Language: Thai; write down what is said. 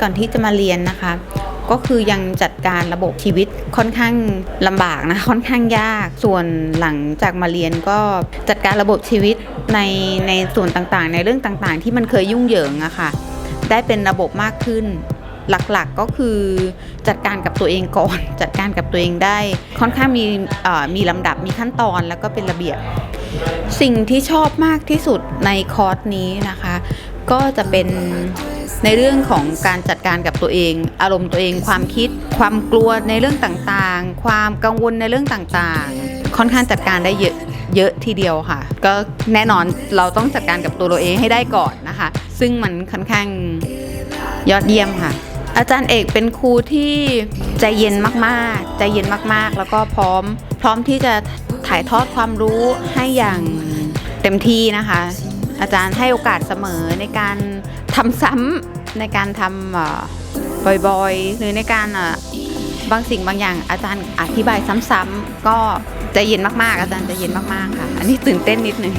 ก่อนที่จะมาเรียนนะคะ ก็คือยังจัดการระบบชีวิตค่อนข้างลำบากนะค่อนข้างยากส่วนหลังจากมาเรียนก็จัดการระบบชีวิตในในส่วนต่างๆ ในเรื่องต่างๆ ที่มันเคยยุ่งเหยิงอะค่ะได้เป็นระบบมากขึ้นหลักๆก็คือจัดการกับตัวเองก่อน จัดการกับตัวเองได้ค่อนข้างมีเอ่อมีลำดับมีขั้นตอนแล้วก็เป็นระเบียบ สิ่งที่ชอบมากที่สุดในคอร์สนี้นะคะ ก็จะเป็น ในเรื่องของการจัดการกับตัวเอง อารมณ์ตัวเองความคิด ความกลัวในเรื่องต่างๆ ความกังวลในเรื่องต่างๆ ค่อนข้างจัดการได้เยอะเยอะทีเดียวค่ะ ก็แน่นอนเราต้องจัดการกับตัวเราเองให้ได้ก่อนนะคะ ซึ่งมันค่อนข้างยอดเยี่ยมค่ะ อาจารย์เอกเป็นครูที่ใจเย็นมากๆ ใจเย็นมากๆ แล้วก็พร้อม พร้อมที่จะถ่ายทอดความรู้ให้อย่างเต็มที่นะคะ อาจารย์ให้โอกาสเสมอในการทำซ้ำในการทำบ่อยๆ หรือในการบางสิ่งบางอย่าง อาจารย์อธิบายซ้ำๆก็จะเย็นมากๆ อาจารย์จะเย็นมากๆค่ะ อันนี้ตื่นเต้นนิดนึง